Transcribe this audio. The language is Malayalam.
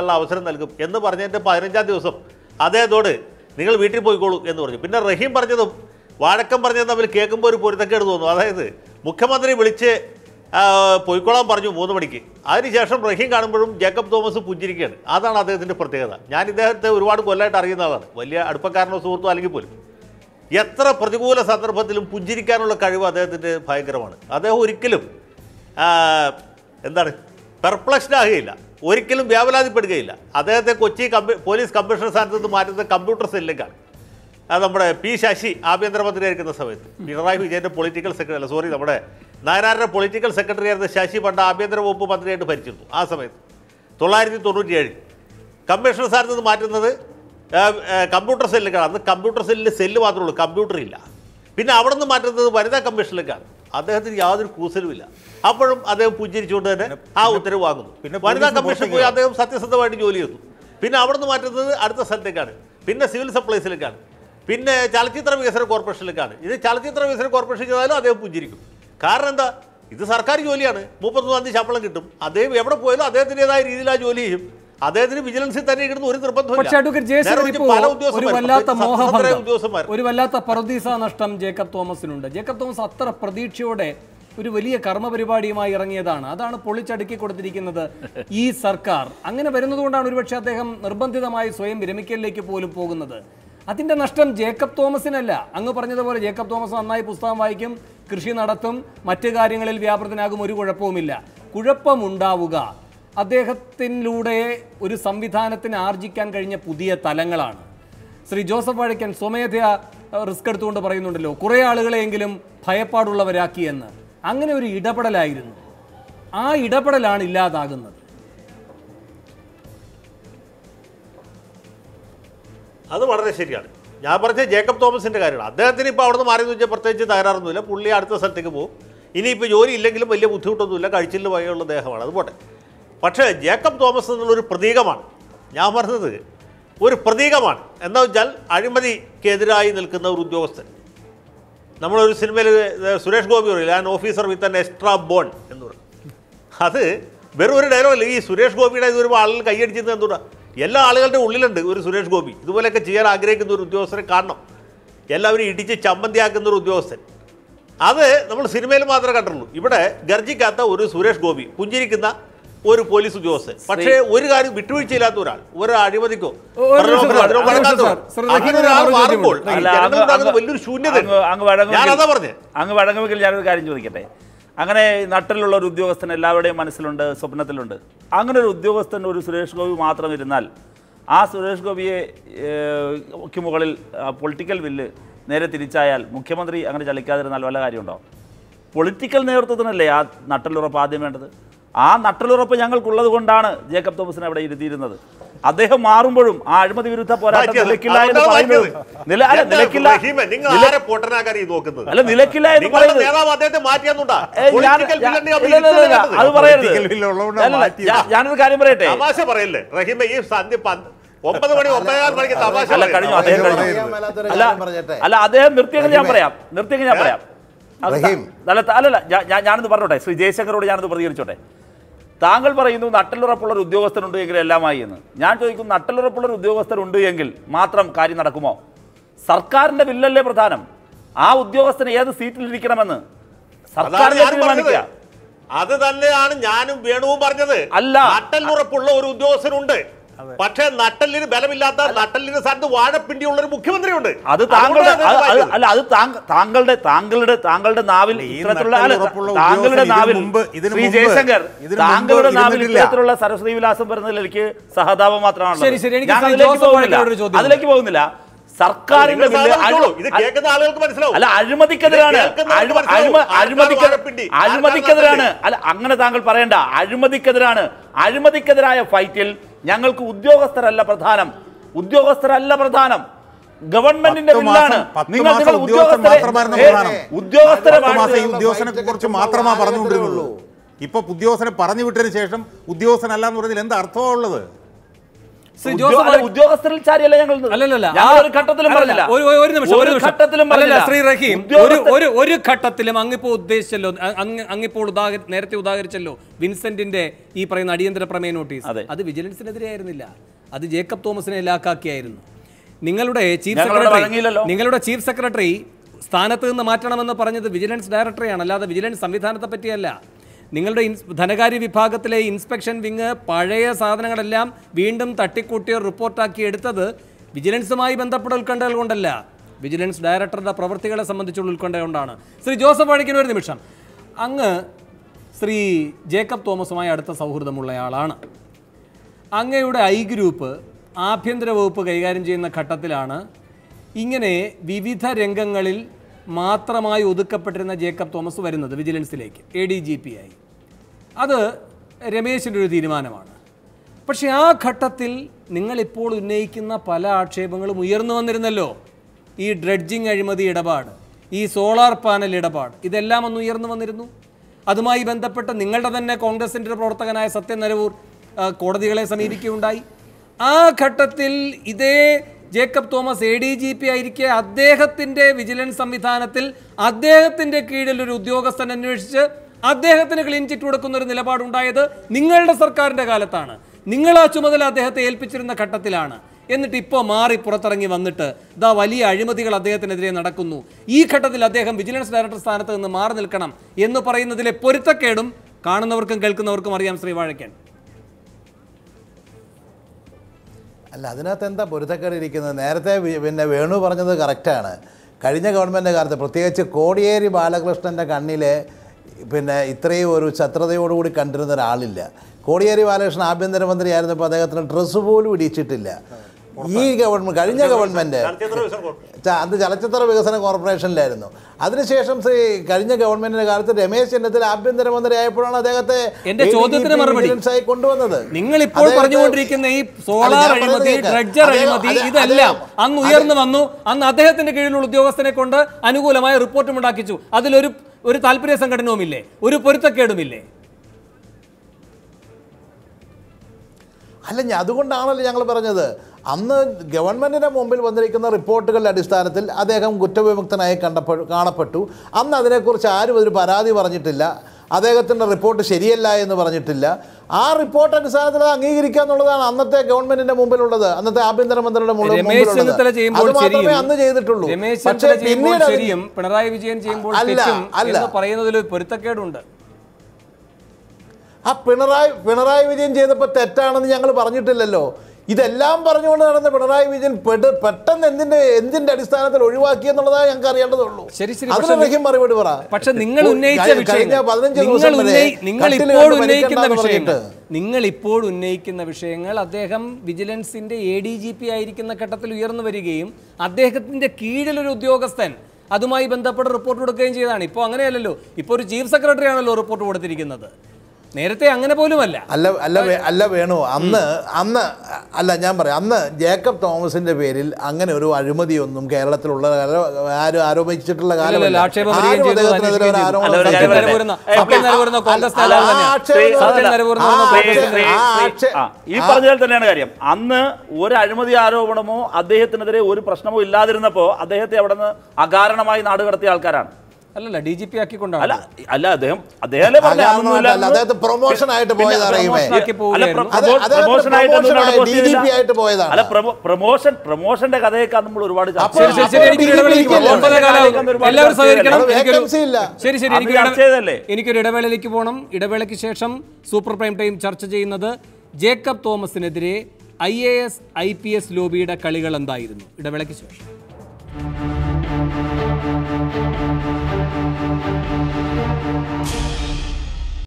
ഉള്ള അവസരം നൽകും എന്ന് പറഞ്ഞതിന്റെ പതിനഞ്ചാം ദിവസം. അദ്ദേഹത്തോട് നിങ്ങൾ വീട്ടിൽ പോയിക്കോളൂ എന്ന് പറഞ്ഞു. പിന്നെ റഹീം പറഞ്ഞതും വാഴക്കം പറഞ്ഞതും തമ്മിൽ കേൾക്കുമ്പോൾ ഒരു പൊരുത്തക്കേട് തോന്നുന്നു. അതായത് മുഖ്യമന്ത്രി വിളിച്ച് പോയിക്കോളാൻ പറഞ്ഞു മൂന്ന് മണിക്ക്. അതിനുശേഷം റഹീം കാണുമ്പോഴും ജേക്കബ് തോമസ് പുഞ്ചിരിക്കുകയാണ്. അതാണ് അദ്ദേഹത്തിന്റെ പ്രത്യേകത. ഞാൻ ഇദ്ദേഹത്തെ ഒരുപാട് കൊല്ലമായിട്ട് അറിയുന്ന ആളാണ്. വലിയ അടുപ്പക്കാരനോ സുഹൃത്തോ അല്ലെങ്കിൽ പോലും. എത്ര പ്രതികൂല സന്ദർഭത്തിലും പുഞ്ചിരിക്കാനുള്ള കഴിവ് അദ്ദേഹത്തിന്റെ ഭയങ്കരമാണ്. അദ്ദേഹം ഒരിക്കലും എന്താണ് പെർപ്ലക്സ്ഡ് ആകുകയില്ല. ഒരിക്കലും വ്യാപലാതിപ്പെടുകയില്ല. അദ്ദേഹത്തെ കൊച്ചി കമ്പ പോലീസ് കമ്മീഷണർ സ്ഥാനത്ത് നിന്ന് മാറ്റുന്നത് കമ്പ്യൂട്ടർ സെല്ലിലേക്കാണ് അത് നമ്മുടെ പി ശശി ആഭ്യന്തരമന്ത്രി ആയിരിക്കുന്ന സമയത്ത്. പിണറായി വിജയന്റെ പൊളിറ്റിക്കൽ സെക്രട്ടറി അല്ല സോറി നമ്മുടെ നായനാരുടെ പൊളിറ്റിക്കൽ സെക്രട്ടറി ആയിരുന്ന ശശി പണ്ട് ആഭ്യന്തര വകുപ്പ് മന്ത്രിയായിട്ട് ഭരിച്ചിരുന്നു ആ സമയത്ത്. തൊള്ളായിരത്തി തൊണ്ണൂറ്റി കമ്മീഷണർ സ്ഥാനത്ത് നിന്ന് മാറ്റുന്നത് കമ്പ്യൂട്ടർ സെല്ലിലേക്കാണ് അന്ന് കമ്പ്യൂട്ടർ സെല്ലിൽ സെല്ല് മാത്രമേ ഉള്ളൂ കമ്പ്യൂട്ടർ ഇല്ല പിന്നെ അവിടെ നിന്ന് മാറ്റുന്നത് വനിതാ കമ്മീഷനിലേക്കാണ് അദ്ദേഹത്തിന് യാതൊരു കൂസലുമില്ല. അപ്പോഴും അദ്ദേഹം പുഞ്ചിരിച്ചുകൊണ്ട് തന്നെ ആ ഉത്തരവ് വാങ്ങുന്നു. പിന്നെ വനിതാ കമ്മീഷൻ പോയി അദ്ദേഹം സത്യസന്ധമായിട്ട് ജോലി ചെയ്തു പിന്നെ അവിടെ നിന്ന് മാറ്റുന്നത് അടുത്ത സ്ഥലത്തേക്കാണ്. പിന്നെ സിവിൽ സപ്ലൈസിലേക്കാണ്. പിന്നെ ചലച്ചിത്ര വികസന കോർപ്പറേഷനിലേക്കാണ്. ഇത് ചലച്ചിത്ര വികസന കോർപ്പറേഷൻ ചെയ്താലും അദ്ദേഹം പുഞ്ചിരിക്കും. കാരണം എന്താ? ഇത് സർക്കാർ ജോലിയാണ്. മുപ്പത്തൊന്നാം തീയതി ശമ്പളം കിട്ടും. അദ്ദേഹം എവിടെ പോയാലും അദ്ദേഹത്തിന്റെതായ രീതിയിൽ ആ ജോലി ചെയ്യും. അദ്ദേഹത്തിന് വിജിലൻസിൽ തന്നെ ഇടുന്ന ഒരു നിർബന്ധമില്ല വല്ലാത്ത ഒരു വല്ലാത്ത പറുദീസ നഷ്ടം ജേക്കബ് തോമസിനുണ്ട്. ജേക്കബ് തോമസ് അത്ര പ്രതീക്ഷയോടെ ഒരു വലിയ കർമ്മ പരിപാടിയുമായി ഇറങ്ങിയതാണ്. അതാണ് പൊളിച്ചടുക്കി കൊടുത്തിരിക്കുന്നത് ഈ സർക്കാർ. അങ്ങനെ വരുന്നതുകൊണ്ടാണ് ഒരുപക്ഷെ അദ്ദേഹം നിർബന്ധിതമായി സ്വയം വിരമിക്കലിലേക്ക് പോലും പോകുന്നത്. അതിന്റെ നഷ്ടം ജേക്കബ് തോമസിനല്ല. അങ്ങ് പറഞ്ഞതുപോലെ ജേക്കബ് തോമസ് നന്നായി പുസ്തകം വായിക്കും കൃഷി നടത്തും മറ്റു കാര്യങ്ങളിൽ വ്യാപൃതനാകും ഒരു കുഴപ്പവുമില്ല. കുഴപ്പമുണ്ടാവുക. അദ്ദേഹത്തിലൂടെ ഒരു സംവിധാനത്തിന് ആർജിക്കാൻ കഴിഞ്ഞ പുതിയ തലങ്ങളാണ്. ശ്രീ ജോസഫ് വഴക്കൻ സ്വമേധയാ റിസ്ക് എടുത്തുകൊണ്ട് പറയുന്നുണ്ടല്ലോ കുറേ ആളുകളെയെങ്കിലും ഭയപ്പാടുള്ളവരാക്കിയെന്ന് അങ്ങനെ ഒരു ഇടപെടലായിരുന്നു. ആ ഇടപെടലാണ് ഇല്ലാതാകുന്നത്. അത് വളരെ ശരിയാണ്. ഞാൻ പറഞ്ഞ ജേക്കബ് തോമസിന്റെ കാര്യമാണ്. അദ്ദേഹത്തിന് ഇപ്പോൾ അവിടെ നിന്ന് മാറി എന്ന് വെച്ചാൽ പ്രത്യേകിച്ച് തകരാറൊന്നുമില്ല. പുള്ളി അടുത്ത സ്ഥലത്തേക്ക് പോകും. ഇനിയിപ്പോൾ ജോലി ഇല്ലെങ്കിലും വലിയ ബുദ്ധിമുട്ടൊന്നുമില്ല. കഴിച്ചില്ല വകയുള്ള ദേഹമാണ്. അത് പോട്ടെ. പക്ഷേ ജേക്കബ് തോമസ് എന്നുള്ളൊരു പ്രതീകമാണ്. ഞാൻ പറഞ്ഞത് ഒരു പ്രതീകമാണ്. എന്താ വെച്ചാൽ അഴിമതിക്കെതിരായി നിൽക്കുന്ന ഒരു ഉദ്യോഗസ്ഥൻ. നമ്മളൊരു സിനിമയിൽ സുരേഷ് ഗോപി പറയില്ല an officer with an extra bone എന്ന് പറയും. അത് വെറും ഒരു ഡയലോഗല്ല ഈ സുരേഷ് ഗോപിയുടെ ഇത് വരുമ്പോൾ ആളുകൾ കൈയടിച്ചത് എന്തുകൊണ്ടാ? എല്ലാ ആളുകളുടെ ഉള്ളിലുണ്ട് ഒരു സുരേഷ് ഗോപി. ഇതുപോലെയൊക്കെ ചെയ്യാൻ ആഗ്രഹിക്കുന്ന ഒരു ഉദ്യോഗസ്ഥനെ കാണണം. എല്ലാവരും ഇടിച്ച് ചമ്മന്തിയാക്കുന്ന ഒരു ഉദ്യോഗസ്ഥൻ. അത് നമ്മൾ സിനിമയിൽ മാത്രമേ കണ്ടുള്ളൂ ഇവിടെ ഗർജിക്കാത്ത ഒരു സുരേഷ് ഗോപി പുഞ്ചിരിക്കുന്ന ഒരു പോലീസ് ഉദ്യോഗസ്ഥൻ. പക്ഷേ ഒരു കാര്യം വിട്ടുവീഴ്ചയില്ലാത്ത ഒരാൾ. ഒരു അഴിമതിക്കോ വലിയൊരു ശൂന്യത അങ്ങ് വഴങ്ങുമെങ്കിൽ- ഞാനതാ പറഞ്ഞേ. അങ്ങ് വഴങ്ങുമെങ്കിൽ ഞാനൊരു കാര്യം ചോദിക്കട്ടെ. അങ്ങനെ നട്ടിലുള്ള ഒരു ഉദ്യോഗസ്ഥൻ എല്ലാവരുടെയും മനസ്സിലുണ്ട് സ്വപ്നത്തിലുണ്ട്. അങ്ങനെ ഒരു ഉദ്യോഗസ്ഥൻ ഒരു സുരേഷ് ഗോപി മാത്രം ഇരുന്നാൽ ആ സുരേഷ് ഗോപിയെ മുകളിൽ പൊളിറ്റിക്കൽ ബില്ല് നേരെ തിരിച്ചായാൽ മുഖ്യമന്ത്രി അങ്ങനെ ചലിക്കാതിരുന്നാൽ വല്ല കാര്യമുണ്ടോ? പൊളിറ്റിക്കൽ നേതൃത്വത്തിനല്ലേ ആ നട്ടലുറപ്പ് ആദ്യം വേണ്ടത്? ആ നട്ടലുറപ്പ് ഞങ്ങൾക്കുള്ളത് കൊണ്ടാണ് ജേക്കബ് തോമസിനെ അവിടെ ഇരുത്തിയിരുന്നത്. അദ്ദേഹം മാറുമ്പോഴും ആ അഴിമതി വിരുദ്ധ പോരാട്ടം നിലക്കില്ല എന്ന് പറയുന്നത് മാറ്റിയത്. അല്ല എന്താ നിങ്ങൾ ആരെ പൊട്ടനാക്കാൻ ഈ നോക്കുന്നത്? അല്ല നിലയ്ക്കില്ല എന്ന് പറയുന്നത് അത് പറയരുത്. ഞാനൊരു കാര്യം പറയട്ടെ? തമാശ പറയല്ലേ? റഹീമ ഈ സന്ധ്യ ഒമ്പത് മണി ഒമ്പതേകാൽ മണിക്ക് തമാശ അല്ല? കഴിഞ്ഞു? അദ്ദേഹം കഴിഞ്ഞു? അല്ല കാര്യം പറഞ്ഞിട്ടെ. അല്ല അദ്ദേഹം നിർത്തിയെങ്കിൽ ഞാൻ. പറയാം. നിർത്തിയെങ്കിൽ ഞാൻ പറയാം. റഹീം. അല്ല അല്ലല്ല ഞാനൊന്ന് പറഞ്ഞോട്ടെ. ശ്രീ ജയശങ്കറോട് ഞാനിത് പ്രതികരിച്ചോട്ടെ. താങ്കൾ പറയുന്നു നട്ടലുറപ്പുള്ള ഒരു ഉദ്യോഗസ്ഥനുണ്ട് എങ്കിൽ എല്ലാമായി എന്ന്. ഞാൻ ചോദിക്കുന്നു നട്ടലുറപ്പുള്ള ഒരു ഉദ്യോഗസ്ഥനുണ്ട് എങ്കിൽ മാത്രം കാര്യം നടക്കുമോ? സർക്കാരിന്റെ ബില്ലല്ലേ പ്രധാനം. ആ ഉദ്യോഗസ്ഥന് ഏത് സീറ്റിൽ ഇരിക്കണമെന്ന് സർക്കാരിനെ തീരുമാനിക്കുക. അത് തന്നെയാണ് ഞാനും വേണുവും പറഞ്ഞത്. അല്ല. നട്ടലുറപ്പുള്ള ഒരു ഉദ്യോഗസ്ഥനുണ്ട്. പക്ഷേ നട്ടലിന് ബലമില്ലാത്ത നട്ടലിന് വാഴപ്പിണ്ടി വാഴപ്പിണ്ടിയുള്ള ഒരു മുഖ്യമന്ത്രിയുണ്ട്. അത് താങ്കളുടെ അല്ല അത് താങ്ക- താങ്കളുടെ താങ്കളുടെ താങ്കളുടെ നാവിൽ ഇത്തരത്തിലുള്ള താങ്കളുടെ നാവിൽ മുമ്പ്- ഇതിനു ശ്രീ മുമ്പ്- ജയശങ്കർ താങ്കളുടെ നാവിൽ. ഇത്തരത്തിലുള്ള സരസ്വതി വിലാസം വരുന്നതിൽ എനിക്ക് സഹതാപം മാത്രമാണ് ശരി, ശരി. എനിക്ക് ഞാൻ ശ്രീ അതിലേക്ക് പോകുന്നില്ല. സർക്കാരിന്റെ ബില്ല് സാധാരണ ഇത് കേൾക്കുന്ന ആളുകൾക്ക് മനസ്സിലാവും. അല്ല അഴിമതിക്കെതിരാണ്? അഴിമതിക്കെതിരാണ്. അല്ല അങ്ങനെ താങ്കൾ പറയണ്ട. അഴിമതിക്കെതിരാണ്. അഴിമതിക്കെതിരായ ഫൈറ്റിൽ ഞങ്ങൾക്ക് ഉദ്യോഗസ്ഥരല്ല പ്രധാനം. ഉദ്യോഗസ്ഥരല്ല പ്രധാനം. ഗവൺമെന്റിന്റെ ബില്ലാണ് നിങ്ങൾ നിങ്ങൾ ഉദ്യോഗസ്ഥരെ ഉദ്യോഗസ്ഥനെ കുറിച്ച് മാത്രമാ ഇപ്പൊ ഉദ്യോഗസ്ഥനെ പറഞ്ഞു വിട്ടതിന് ശേഷം ഉദ്യോഗസ്ഥനല്ല എന്ന് പറഞ്ഞതിൽ എന്താ അർത്ഥമാ ഉദ്യോഗസ്ഥരിൽ ചാരിയല്ല ഞങ്ങൾ ഒരു ഘട്ടത്തിലും പറഞ്ഞില്ല. ഒരു നിമിഷം ഒരു ഘട്ടത്തിലും പറഞ്ഞില്ല. ശ്രീ റഹീം ഒരു ഒരു ഒരു ഘട്ടത്തിലും അങ്ങിപ്പോ ഉദ്ദേശിച്ചല്ലോ അങ്ങിപ്പോൾ ഉദാഹര നേരത്തെ ഉദാഹരിച്ചല്ലോ വിൻസെന്റിന്റെ ഈ പറയുന്ന അടിയന്തര പ്രമേയ നോട്ടീസ്. അത്. വിജിലൻസിനെതിരെ ആയിരുന്നില്ല. അത് ജേക്കബ് തോമസിനെ ലാക്കാക്കിയായിരുന്നു. നിങ്ങളുടെ ചീഫ് സെക്രട്ടറി നിങ്ങളുടെ ചീഫ് സെക്രട്ടറി സ്ഥാനത്ത് നിന്ന് മാറ്റണമെന്ന് പറഞ്ഞത് വിജിലൻസ് ഡയറക്ടറെയാണ് അല്ലാതെ വിജിലൻസ് സംവിധാനത്തെ പറ്റിയല്ല. നിങ്ങളുടെ ധനകാര്യ വിഭാഗത്തിലെ ഇൻസ്പെക്ഷൻ വിങ് പഴയ സാധനങ്ങളെല്ലാം വീണ്ടും തട്ടിക്കൂട്ടിയ റിപ്പോർട്ടാക്കി എടുത്തത് വിജിലൻസുമായി ബന്ധപ്പെട്ട ഉത്കണ്ഠകൾ കൊണ്ടല്ല. വിജിലൻസ് ഡയറക്ടറുടെ പ്രവൃത്തികളെ സംബന്ധിച്ചുള്ള ഉത്കണ്ഠ കൊണ്ടാണ്. ശ്രീ ജോസഫ് വഴിക്കുന്ന ഒരു നിമിഷം. അങ്ങ് ശ്രീ ജേക്കബ് തോമസുമായി അടുത്ത സൗഹൃദമുള്ളയാളാണ്. അങ്ങയുടെ ഐ ഗ്രൂപ്പ് ആഭ്യന്തര വകുപ്പ് കൈകാര്യം ചെയ്യുന്ന ഘട്ടത്തിലാണ് ഇങ്ങനെ വിവിധ രംഗങ്ങളിൽ മാത്രമായി ഒതുക്കപ്പെട്ടിരുന്ന ജേക്കബ് തോമസ് വരുന്നത് വിജിലൻസിലേക്ക് എ ഡി ജി പി ആയി. അത് രമേശിന്റെ ഒരു തീരുമാനമാണ്. പക്ഷേ ആ ഘട്ടത്തിൽ നിങ്ങളിപ്പോൾ ഉന്നയിക്കുന്ന പല ആക്ഷേപങ്ങളും ഉയർന്നു വന്നിരുന്നല്ലോ. ഈ ഡ്രഡ്ജിങ് അഴിമതി ഇടപാട് ഈ സോളാർ പാനൽ ഇടപാട് ഇതെല്ലാം ഒന്ന് ഉയർന്നു വന്നിരുന്നു. അതുമായി ബന്ധപ്പെട്ട് നിങ്ങളുടെ തന്നെ കോൺഗ്രസിന്റെ പ്രവർത്തകനായ സത്യൻ നരവൂർ കോടതികളെ സമീപിക്കുകയുണ്ടായി. ആ ഘട്ടത്തിൽ ഇതേ Jacob Thomas A D G P ആയിരിക്കെ അദ്ദേഹത്തിന്റെ വിജിലൻസ് സംവിധാനത്തിൽ അദ്ദേഹത്തിന്റെ കീഴിൽ ഒരു ഉദ്യോഗസ്ഥൻ അന്വേഷിച്ച് അദ്ദേഹത്തിന് ക്ലീൻ ചിറ്റ് കൊടുക്കുന്ന ഒരു നിലപാടുണ്ടായത് നിങ്ങളുടെ സർക്കാരിന്റെ കാലത്താണ്. നിങ്ങൾ ആ ചുമതല അദ്ദേഹത്തെ ഏൽപ്പിച്ചിരുന്ന ഘട്ടത്തിലാണ്. എന്നിട്ട് ഇപ്പോൾ മാറി പുറത്തിറങ്ങി വന്നിട്ട് ഇതാ വലിയ അഴിമതികൾ അദ്ദേഹത്തിനെതിരെ നടക്കുന്നു. ഈ ഘട്ടത്തിൽ അദ്ദേഹം വിജിലൻസ് ഡയറക്ടർ സ്ഥാനത്ത് നിന്ന് മാറി നിൽക്കണം എന്ന് പറയുന്നതിലെ പൊരുത്തക്കേടും കാണുന്നവർക്കും കേൾക്കുന്നവർക്കും അറിയാം ശ്രീ വാഴക്കൻ അല്ല അതിനകത്ത് എന്താ പൊരുത്തക്കേട് ഇരിക്കുന്നത്? നേരത്തെ പിന്നെ വേണു പറഞ്ഞത് കറക്റ്റാണ് കഴിഞ്ഞ ഗവൺമെന്റ് കാലത്ത് പ്രത്യേകിച്ച് കോടിയേരി ബാലകൃഷ്ണന്റെ കണ്ണിലെ പിന്നെ ഇത്രയും ഒരു ശത്രുതയോടുകൂടി കണ്ടിരുന്ന ഒരാളില്ല. കോടിയേരി ബാലകൃഷ്ണൻ ആഭ്യന്തരമന്ത്രി ആയിരുന്നപ്പോൾ അദ്ദേഹത്തിന് ഡ്രസ്സ് പോലും ഇടിച്ചിട്ടില്ല. ഈ ഗവൺമെന്റ് കഴിഞ്ഞ ഗവൺമെന്റ് അത് ചലച്ചിത്ര വികസന കോർപ്പറേഷനിലായിരുന്നു. അതിനുശേഷം ശ്രീ കഴിഞ്ഞ ഗവൺമെന്റിന്റെ കാലത്ത് രമേശ് ചെന്നിത്തല ആഭ്യന്തരമന്ത്രി ആയപ്പോഴാണ് അദ്ദേഹത്തെ എന്റെ ചോദ്യത്തിന് മറുപടി. കൊണ്ടുവന്നത്. നിങ്ങൾ ഇപ്പോൾ പറഞ്ഞുകൊണ്ടിരിക്കുന്ന ഈ സോളാർ അഴിമതി ഡ്രഡ്ജർ അഴിമതി ഇതെല്ലാം അന്ന് ഉയർന്നു വന്നു. അന്ന് അദ്ദേഹത്തിന്റെ കീഴിലുള്ള ഉദ്യോഗസ്ഥനെ കൊണ്ട് അനുകൂലമായ റിപ്പോർട്ടും ഉണ്ടാക്കിച്ചു. അതിലൊരു ഒരു താല്പര്യ സംഘടനവുമില്ലേ? ഒരു പൊരുത്തക്കേടുമില്ലേ? അല്ല ഞാൻ അതുകൊണ്ടാണല്ലോ ഞങ്ങൾ പറഞ്ഞത്. അന്ന് ഗവൺമെന്റിന്റെ മുമ്പിൽ വന്നിരിക്കുന്ന റിപ്പോർട്ടുകളുടെ അടിസ്ഥാനത്തിൽ അദ്ദേഹം കുറ്റവിമുക്തനായി കണ്ടപ്പെ കാണപ്പെട്ടു. അന്ന് അതിനെക്കുറിച്ച് ആരും ഒരു പരാതി പറഞ്ഞിട്ടില്ല. അദ്ദേഹത്തിന്റെ റിപ്പോർട്ട് ശരിയല്ല എന്ന് പറഞ്ഞിട്ടില്ല. ആ റിപ്പോർട്ട് അടിസ്ഥാനത്തിൽ അത് അംഗീകരിക്കുക എന്നുള്ളതാണ് അന്നത്തെ ഗവൺമെന്റിന്റെ മുമ്പിലുള്ളത്. അന്നത്തെ ആഭ്യന്തരമന്ത്രിയുടെ അത് മാത്രമേ അന്ന് ചെയ്തിട്ടുള്ളൂ. പക്ഷേ പിന്നീട് ശരിയും. പിണറായി വിജയൻ ചെയ്യുമ്പോൾ അല്ല, അല്ല. പറയുന്നതിൽ പൊരുത്തക്കേടുണ്ട്. ആ പിണറായി പിണറായി വിജയൻ ചെയ്തപ്പോൾ തെറ്റാണെന്ന് ഞങ്ങൾ പറഞ്ഞിട്ടില്ലല്ലോ. ഇതെല്ലാം പറഞ്ഞുകൊണ്ട് നടന്ന പിണറായി വിജയൻ പെട് പെട്ടെന്ന് എന്തിന്റെ എന്തിന്റെ അടിസ്ഥാനത്തിൽ ഒഴിവാക്കി എന്നുള്ളതാണ് ഞങ്ങൾക്ക് അറിയേണ്ടതുള്ളൂ. ശരി, ശരി. അതിന് റഹീം മറുപടി പറ. പക്ഷെ നിങ്ങൾ ഉന്നയിച്ച കഴി- കഴിഞ്ഞ പതിനഞ്ച് ദിവസം നിങ്ങൾ ഇപ്പോൾ ഉന്നയിക്കുന്ന വിഷയങ്ങൾ. നിങ്ങൾ ഇപ്പോൾ ഉന്നയിക്കുന്ന വിഷയങ്ങൾ അദ്ദേഹം വിജിലൻസിന്റെ എ ഡി ജി പി ആയിരിക്കുന്ന ഘട്ടത്തിൽ ഉയർന്നു വരികയും അദ്ദേഹത്തിന്റെ കീഴിലൊരു ഉദ്യോഗസ്ഥൻ അതുമായി ബന്ധപ്പെട്ട് റിപ്പോർട്ട് കൊടുക്കുകയും ചെയ്തതാണ്. ഇപ്പോൾ അങ്ങനെയല്ലല്ലോ. ഇപ്പോൾ ഒരു ചീഫ് സെക്രട്ടറി ആണല്ലോ റിപ്പോർട്ട് കൊടുത്തിരിക്കുന്നത്. നേരത്തെ അങ്ങനെ പോലുമല്ല. അല്ല അല്ല അല്ല അല്ല വേണു അന്ന് അന്ന് അല്ല ഞാൻ പറയാം അന്ന് ജേക്കബ് തോമസിന്റെ പേരിൽ അങ്ങനെ ഒരു അഴിമതിയൊന്നും കേരളത്തിലുള്ള ആരും ആരോപിച്ചിട്ടുള്ള കാലമല്ല. ഈ പറഞ്ഞതിൽ തന്നെയാണ് കാര്യം. അന്ന് ഒരു അഴിമതി ആരോപണമോ അദ്ദേഹത്തിനെതിരെ ഒരു പ്രശ്നമോ ഇല്ലാതിരുന്നപ്പോ അദ്ദേഹത്തെ അവിടെ നിന്ന് അകാരണമായി നാടുകടത്തിയ ആൾക്കാരാണ്. അല്ലല്ല ഡി ജി പി അല്ല ആക്കിക്കൊണ്ടാണ് അല്ല അദ്ദേഹം അദ്ദേഹം. അദ്ദേഹത്തെ promotion ആയിട്ട് അല്ല, പോയതാണ്. അല്ല പ്രമോ- പ്രൊമോഷൻ പ്രൊമോഷന്റെ കഥയൊക്കെ നമ്മൾ ഒരുപാട് ശരി ശരി? എനിക്കൊരു ഇടവേളയിലേക്ക് പോകണം. ഇടവേളയ്ക്ക് ശേഷം സൂപ്പർ പ്രൈം ടൈം ചർച്ച ചെയ്യുന്നത് Jacob തോമസിനെതിരെ I A S I P S ലോബിയുടെ കളികൾ എന്തായിരുന്നു? ഇടവേളയ്ക്ക് ശേഷം.